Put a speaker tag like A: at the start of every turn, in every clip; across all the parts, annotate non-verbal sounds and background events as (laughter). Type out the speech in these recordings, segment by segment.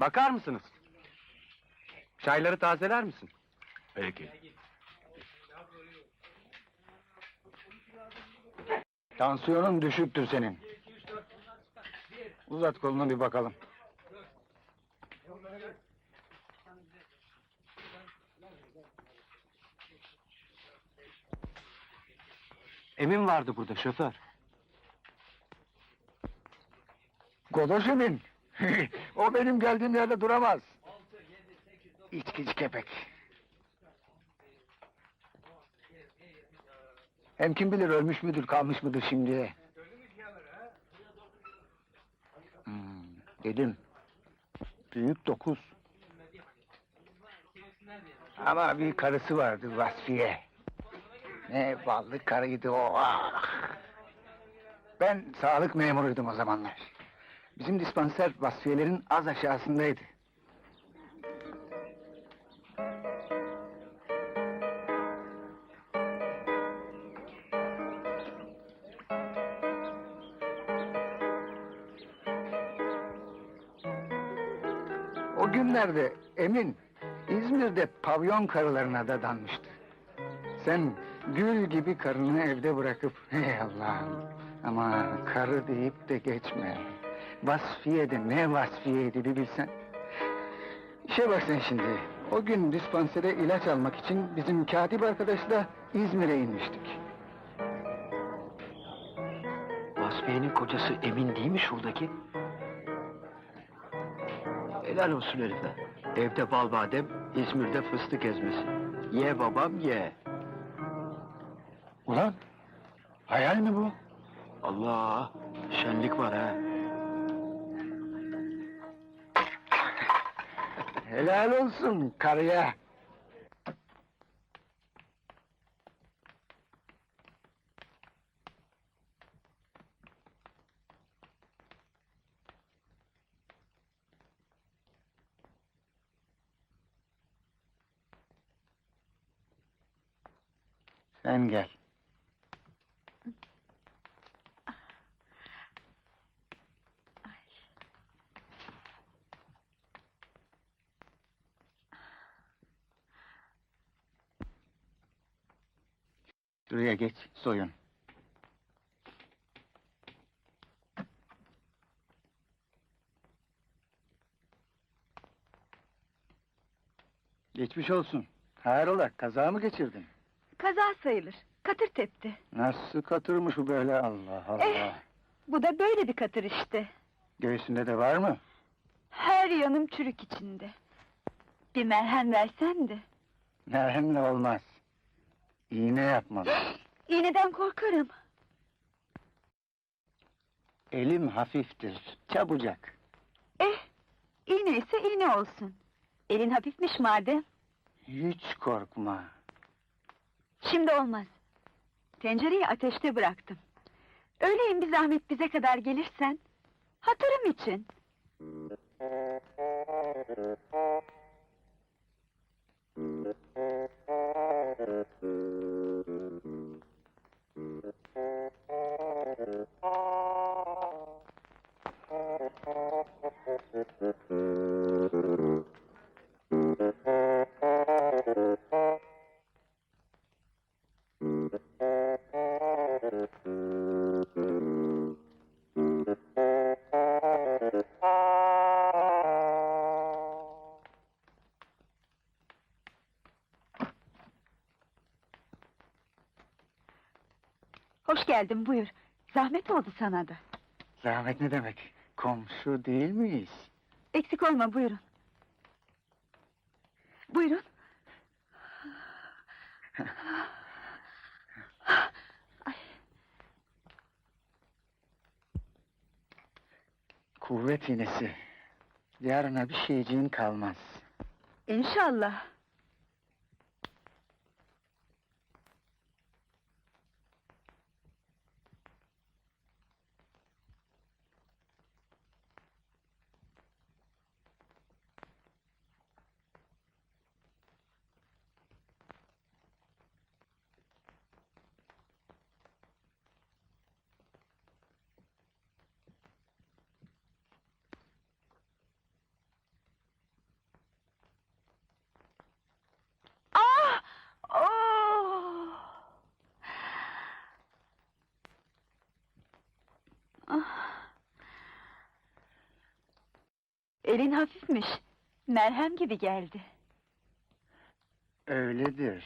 A: Bakar mısınız? Çayları tazeler misin?
B: Peki.
C: Tansiyonun düşüktür senin. Uzat kolunu bir bakalım.
A: Emin vardı burada şoför.
C: Godoş Emin. (laughs) o benim geldiğim yerde duramaz. İçkici kepek. Hem kim bilir ölmüş müdür kalmış mıdır şimdi? Hmm, dedim. Büyük dokuz. Ama bir karısı vardı Vasfiye. Ne ballı karıydı o. Ah! Ben sağlık memuruydum o zamanlar. Bizim dispanser vasfiyelerin az aşağısındaydı. O günlerde Emin İzmir'de pavyon karılarına da danmıştı. Sen gül gibi karını evde bırakıp hey Allah'ım ama karı deyip de geçme. Vasfiye de ne vasfiyeydi bir bilsen. İşe bak sen şimdi. O gün dispansere ilaç almak için bizim katip arkadaşla İzmir'e inmiştik.
B: Vasfiye'nin kocası Emin değil mi şuradaki? Helal olsun herife. Evde bal badem, İzmir'de fıstık ezmesi. Ye babam ye.
C: Ulan hayal mi bu?
B: Allah, şenlik var ha.
C: Helal olsun karıya. Sen gel. Şuraya geç, soyun. Geçmiş olsun. Hayrola, kaza mı geçirdin?
D: Kaza sayılır. Katır tepti.
C: Nasıl katırmış bu böyle Allah Allah.
D: Eh. Bu da böyle bir katır işte.
C: Göğsünde de var mı?
D: Her yanım çürük içinde. Bir merhem versen de.
C: Merhemle olmaz. İğne yapmalı. (gasps)
D: İğneden korkarım.
C: Elim hafiftir, çabucak.
D: Eh, iğne ise iğne olsun. Elin hafifmiş madem.
C: Hiç korkma.
D: Şimdi olmaz. Tencereyi ateşte bıraktım. Öğleyin bir zahmet bize kadar gelirsen. Hatırım için. Hoş geldin buyur. Zahmet oldu sana da.
C: Zahmet ne demek? Komşu değil miyiz?
D: Eksik olma buyurun. Buyurun.
C: Kuvvet iğnesi. Yarına bir şeyciğin kalmaz.
D: İnşallah. Elin hafifmiş. Merhem gibi geldi.
C: Öyledir.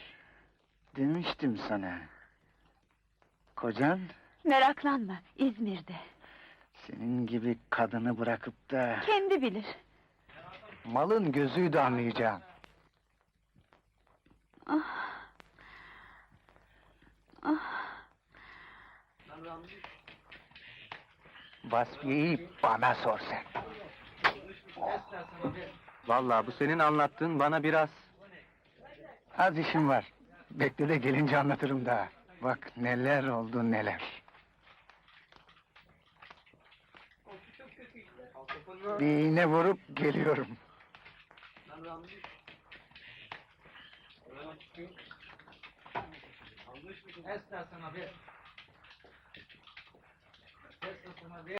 C: Demiştim sana. Kocan
D: Meraklanma, İzmir'de.
C: senin gibi kadını bırakıp da
D: Kendi bilir.
C: malın gözüydü anlayacağım.
D: Ah. Ah.
C: Vasfiye'yi bana sor sen.
A: Vallahi bu senin anlattığın bana biraz...
C: Az işim var. Bekle de gelince anlatırım daha. Bak neler oldu neler. Bir iğne vurup geliyorum.
E: Esna sana bir. Esna sana bir.